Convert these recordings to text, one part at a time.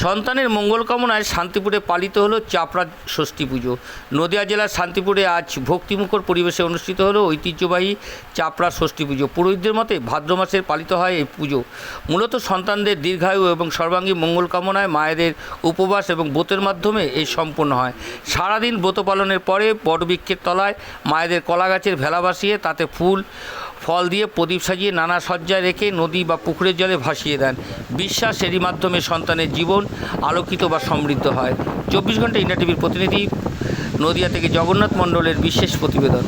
সন্তানের মঙ্গল কামনায় শান্তিপুরে পালিত হলো চাপড়া ষষ্ঠী পুজো। নদিয়া জেলার শান্তিপুরে আজ ভক্তিমুখর পরিবেশে অনুষ্ঠিত হলো ঐতিহ্যবাহী চাপড়া ষষ্ঠী পুজো। পুরোহিতদের মতে ভাদ্র মাসের পালিত হয় এই পুজো। মূলত সন্তানদের দীর্ঘায়ু এবং সর্বাঙ্গী মঙ্গল কামনায় মায়েদের উপবাস এবং ব্রতের মাধ্যমে এই সম্পন্ন হয়। সারাদিন ব্রত পালনের পরে বটবৃক্ষের তলায় মায়েদের কলা গাছের ভেলা ভাসিয়ে তাতে ফুল, ফল দিয়ে প্রদীপ সাজিয়ে নানা সজ্জায় রেখে নদী বা পুকুরের জলে ভাসিয়ে দেন। বিশ্বাস এরই মাধ্যমে সন্তানের জীবন আলোকিত বা সমৃদ্ধ হয়। চব্বিশ ঘণ্টা ইন্ডিয়া টিভির প্রতিনিধি, নদিয়া থেকে জগন্নাথ মণ্ডলের বিশেষ প্রতিবেদন।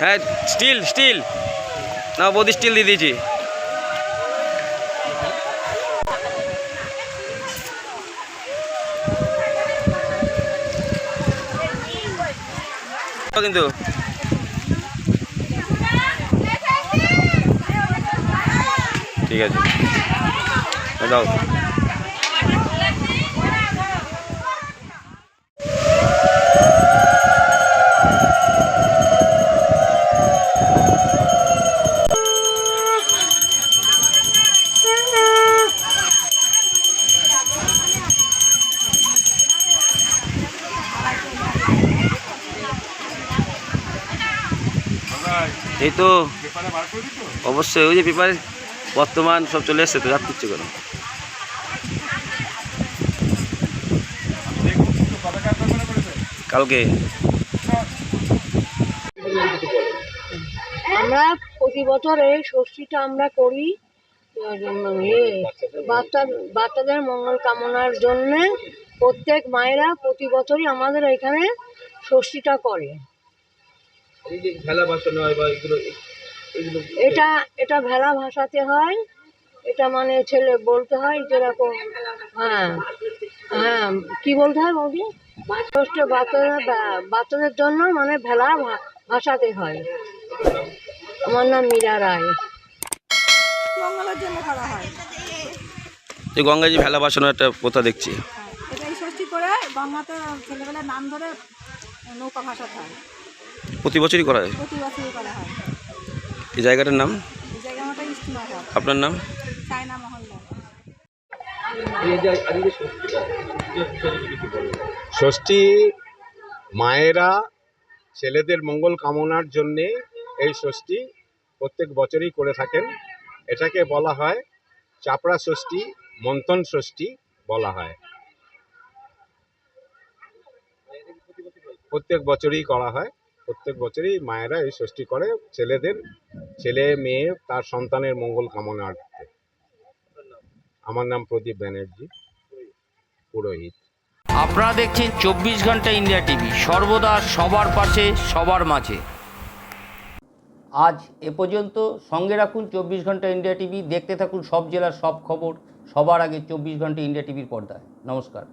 হ্যাঁ স্টিল স্টিল না বৌদি স্টিল দিয়ে দিয়েছি। কিন্তু। ঠিক আছে। দাও। এই তো, অবশ্যই, ওই যে পেপারে বর্তমান সব চলে এসছে, তো রাখতে ইচ্ছে করো কালকে। আমরা প্রতি বছর এই ষষ্ঠীটা আমরা করি বাচ্চাদের মঙ্গল কামনার জন্যে প্রত্যেক মায়েরা প্রতি বছরই আমাদের এখানে ষষ্ঠীটা করে। এটা এটা ভেলা ভাসাতে হয় এটা মানে ছেলে বলতে হয় যেরকম হ্যাঁ হ্যাঁ কি বলতে হয় বৌদি? ষষ্ঠী বাচ্চাদের বাচ্চাদের জন্য মানে ভেলা ভা- ভাসাতে হয়। আমার নাম মীরা রায়। এই গঙ্গাজি ভেলা বাসানোর একটা প্রথা দেখছি? এটা এই ষষ্ঠী করে গঙ্গাতে ছেলেবেলার নাম ধরে নৌকা ভাসাতে হয়। প্রতি বছরই করা হয় প্রতি বছরই করা হয়। এই জায়গাটার নাম? আপনার নাম। ষষ্ঠী মায়েরা ছেলেদের মঙ্গল কামনার জন্যে এই ষষ্ঠী প্রত্যেক বছরই করে থাকেন। এটাকে বলা হয় চাপড়া ষষ্ঠী মন্থন ষষ্ঠী বলা হয়। প্রত্যেক বছরই করা হয়। প্রত্যেক বছরই মায়েরা এই ষষ্ঠী করে ছেলেদের ছেলে মেয়ে তার সন্তানের মঙ্গল কামনা কামনার্থে আমার নাম প্রদীপ ব্যানার্জি পুরোহিত। আপনারা দেখছেন চব্বিশ ঘণ্টা ইন্ডিয়া টিভি সর্বদা সবার পাশে সবার মাঝে। আজ এ পর্যন্ত সঙ্গে রাখুন চব্বিশ ঘণ্টা ইন্ডিয়া টিভি দেখতে থাকুন সব জেলার সব খবর সবার আগে চব্বিশ ঘণ্টা ইন্ডিয়া টিভির পর্দায়। নমস্কার।